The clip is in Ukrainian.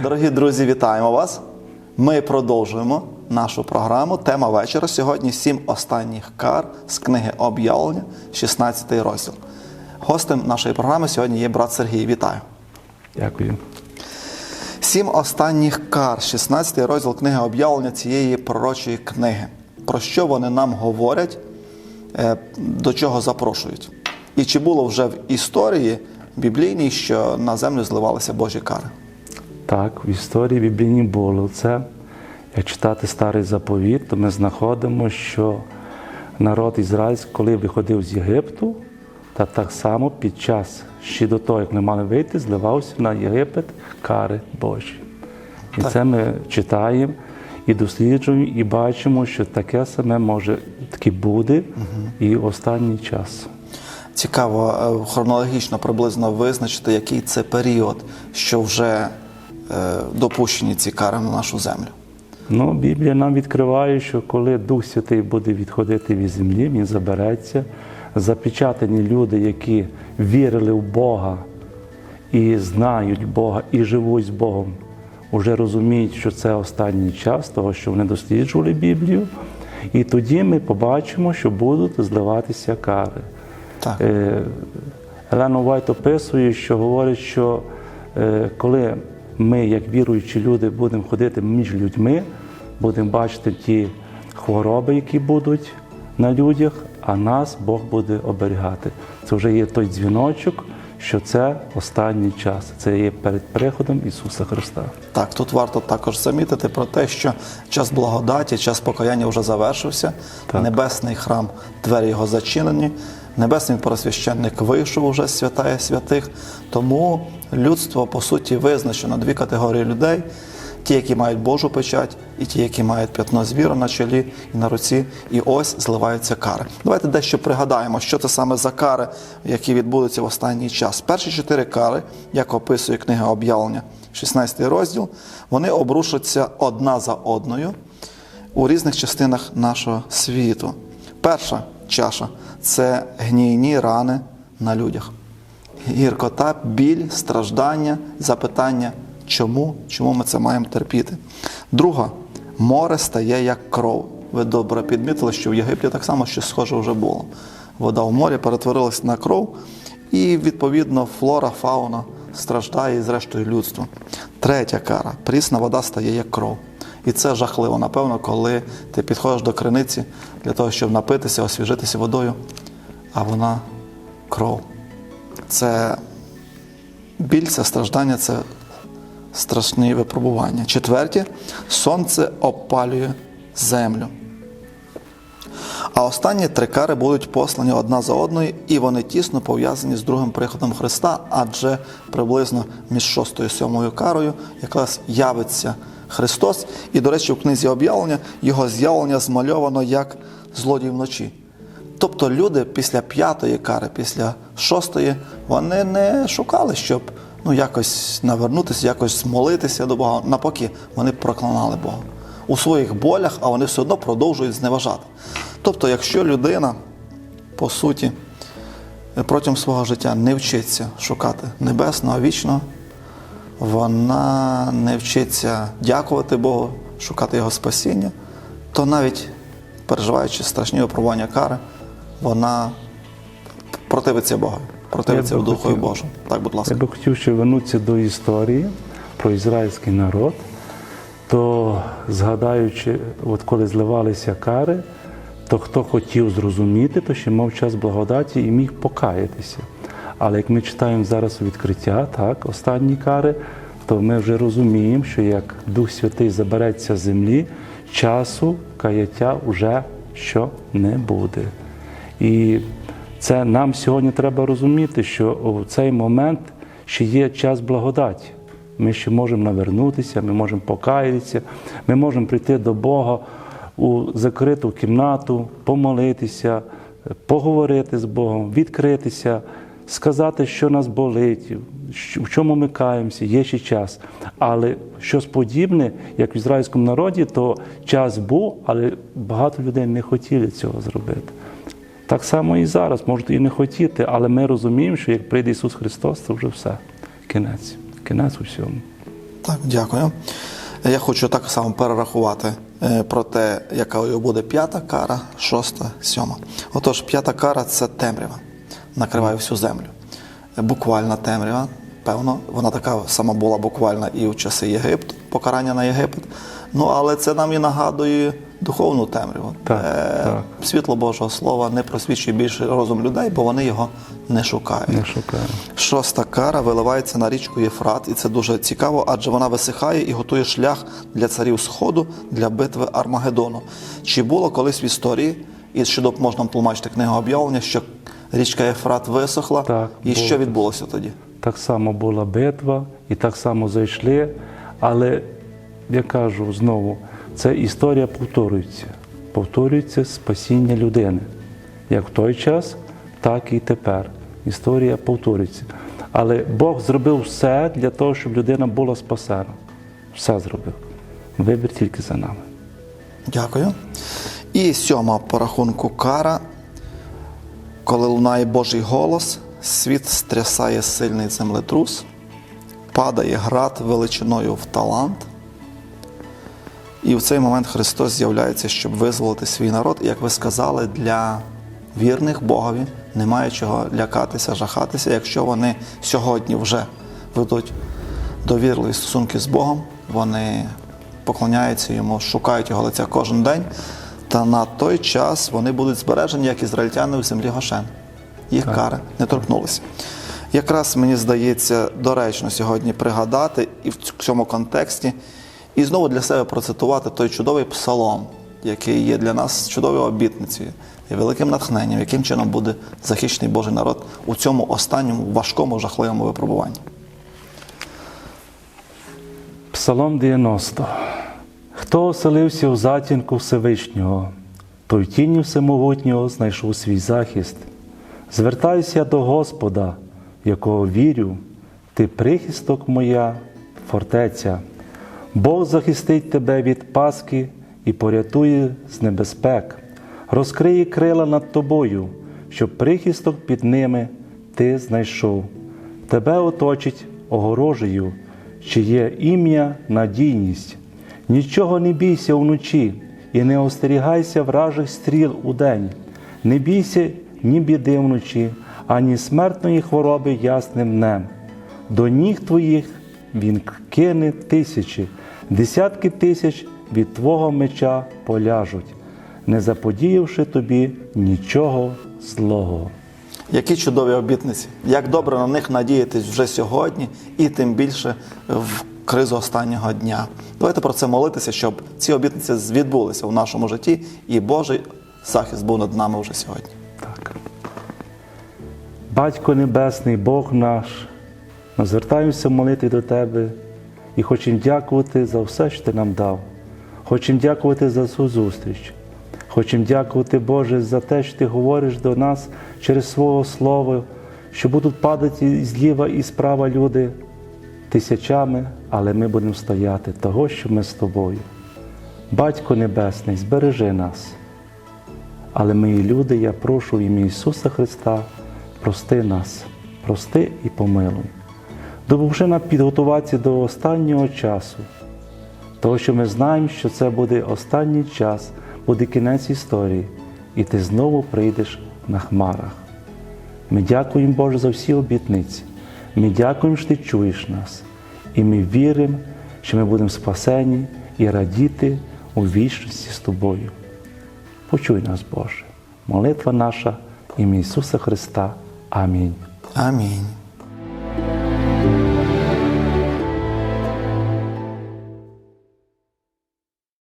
Дорогі друзі, вітаємо вас! Ми продовжуємо нашу програму. Тема вечора сьогодні сім останніх кар з книги Об'явлення, 16 розділ. Гостем нашої програми сьогодні є брат Сергій. Вітаю! Дякую. Сім останніх кар, 16 розділ книги об'явлення цієї пророчої книги. Про що вони нам говорять, е, до чого запрошують? І чи було вже в історії біблійній, що на землю зливалися Божі кари? Так, в історії біблійній було це. Як читати старий заповіт, то ми знаходимо, що народ ізраїльський, коли виходив з Єгипту, та так само під час ще до того, як не мали вийти, зливався на Єгипет кари Божі. І це ми читаємо і досліджуємо, і бачимо, що таке саме може таки буде і в останній час. Цікаво е, хронологічно приблизно визначити, який це період, що вже допущені ці кари на нашу землю. Ну, Біблія нам відкриває, що коли Дух Святий буде відходити від землі, він забереться. Запечатані люди, які вірили в Бога і знають Бога, і живуть з Богом, вже розуміють, що це останній час, того, що вони досліджували Біблію. І тоді ми побачимо, що будуть зливатися кари. Так. Е, Елена Вайт описує, що говорить, що е, коли ми, як віруючі люди, будемо ходити між людьми, будемо бачити ті хвороби, які будуть на людях, а нас Бог буде оберігати. Це вже є той дзвіночок, що це останній час. Це є перед приходом Ісуса Христа. Так, тут варто також замітити про те, що час благодаті, час покаяння вже завершився. Небесний храм, двері його зачинені. Небесний просвященник вийшов уже з святая святих. Тому людство, по суті, визначено дві категорії людей: ті, які мають Божу печать, і ті, які мають п'ятно звіра на чолі і на руці. І ось зливаються кари. Давайте дещо пригадаємо, що це саме за кари, які відбудуться в останній час. Перші чотири кари, як описує книга об'явлення, 16 розділ, вони обрушаться одна за одною у різних частинах нашого світу. Перша чаша це гнійні рани на людях. Гіркота, біль, страждання, запитання, чому, чому ми це маємо терпіти. Друга море стає як кров. Ви добре підмітили, що в Єгипті так само щось схоже вже було. Вода в морі перетворилась на кров, і, відповідно, флора, фауна страждає і зрештою людство. Третя кара прісна вода стає як кров. І це жахливо, напевно, коли ти підходиш до криниці для того, щоб напитися, освіжитися водою, а вона кров. Це біль, це страждання, це страшні випробування. Четверте, сонце опалює землю. А останні три кари будуть послані одна за одною, і вони тісно пов'язані з другим приходом Христа, адже приблизно між шостою і сьомою карою якраз явиться Христос. І, до речі, в книзі об'явлення його з'явлення змальовано як злодій вночі. Тобто люди після п'ятої кари, після шостої, вони не шукали, щоб ну, якось навернутися, якось молитися до Бога. Навпаки, вони проклинали Бога у своїх болях, а вони все одно продовжують зневажати. Тобто, якщо людина, по суті, протягом свого життя не вчиться шукати небесного, вічного, вона не вчиться дякувати Богу, шукати Його спасіння, то навіть переживаючи страшні випробування кари, вона противиться Богу, противиться Духу Божому. Так, будь ласка. Я би хотів ще вернутися до історії про ізраїльський народ, то згадаючи, от коли зливалися кари, то хто хотів зрозуміти, то ще мав час благодаті і міг покаятися. Але як ми читаємо зараз відкриття, так, останні кари, то ми вже розуміємо, що як Дух Святий забереться з землі, часу каяття вже що не буде. І це нам сьогодні треба розуміти, що у цей момент ще є час благодаті. Ми ще можемо навернутися, ми можемо покаятися, ми можемо прийти до Бога у закриту кімнату, помолитися, поговорити з Богом, відкритися, сказати, що нас болить, в чому ми каємося, є ще час. Але щось подібне, як в ізраїльському народі, то час був, але багато людей не хотіли цього зробити. Так само і зараз можуть і не хотіти, але ми розуміємо, що як прийде Ісус Христос, це вже все. Кінець. Кінець у всьому. Так, дякую. Я хочу так само перерахувати е, про те, яка буде п'ята кара, шоста, сьома. Отож, п'ята кара це темрява, накриває всю землю. Буквальна темрява, певно, вона така сама була буквальна і в часи Єгипту, покарання на Єгипет. Ну, але це нам і нагадує духовну темряву. Так, Е, так. Світло Божого Слова не просвічує більше розум людей, бо вони його не шукають. Не шукаємо. Шоста кара виливається на річку Єфрат, і це дуже цікаво, адже вона висихає і готує шлях для царів Сходу для битви Армагеддону. Чи було колись в історії, і що допоможе нам тлумачити книгу об'явлення, що річка Єфрат висохла, Так, і було. що відбулося тоді? Так само була битва, і так само зайшли. Але я кажу знову, це історія повторюється. Повторюється спасіння людини. Як в той час, так і тепер. Історія повторюється. Але Бог зробив все для того, щоб людина була спасена. Все зробив. Вибір тільки за нами. Дякую. І сьома по рахунку кара, коли лунає Божий голос, світ стрясає сильний землетрус, падає град величиною в талант. І в цей момент Христос з'являється, щоб визволити свій народ. І, як ви сказали, для вірних Богові немає чого лякатися, жахатися, якщо вони сьогодні вже ведуть довірливі стосунки з Богом, вони поклоняються йому, шукають його лиця кожен день. Та на той час вони будуть збережені, як ізраїльтяни в землі Гошен. Їх кари не торкнулися. Якраз мені здається доречно сьогодні пригадати і в цьому контексті, і знову для себе процитувати той чудовий псалом, який є для нас чудовою обітницею і великим натхненням, яким чином буде захищений Божий народ у цьому останньому важкому жахливому випробуванні. Псалом 90. Хто оселився в затінку Всевишнього, той в тіні всемогутнього знайшов свій захист. Звертаюся до Господа, якого вірю, ти прихисток моя, фортеця. Бог захистить тебе від паски і порятує з небезпек, розкриє крила над тобою, щоб прихисток під ними ти знайшов. Тебе оточить огорожею, чиє ім'я надійність. Нічого не бійся вночі і не остерігайся вражих стріл удень. Не бійся ні біди вночі, ані смертної хвороби ясним днем. До ніг твоїх він кине тисячі, десятки тисяч від твого меча поляжуть, не заподіявши тобі нічого злого. Які чудові обітниці! Як добре на них надіятись вже сьогодні, і тим більше в кризу останнього дня. Давайте про це молитися, щоб ці обітниці відбулися в нашому житті, і Божий захист був над нами вже сьогодні. Так. Батько Небесний, Бог наш, ми звертаємося в молитві до Тебе і хочемо дякувати за все, що Ти нам дав. Хочемо дякувати за цю зустріч. Хочемо дякувати, Боже, за те, що Ти говориш до нас через Свого Слово, що будуть падати зліва і справа люди тисячами, але ми будемо стояти того, що ми з тобою. Батько Небесний, збережи нас. Але мої люди, я прошу в ім'я Ісуса Христа, прости нас, прости і помилуй. Допоможи нам підготуватися до останнього часу, того, що ми знаємо, що це буде останній час, буде кінець історії, і ти знову прийдеш на хмарах. Ми дякуємо Боже за всі обітниці. Ми дякуємо, що ти чуєш нас, і ми віримо, що ми будемо спасені і радіти у вічності з тобою. Почуй нас, Боже. Молитва наша ім'я Ісуса Христа. Амінь. Амінь.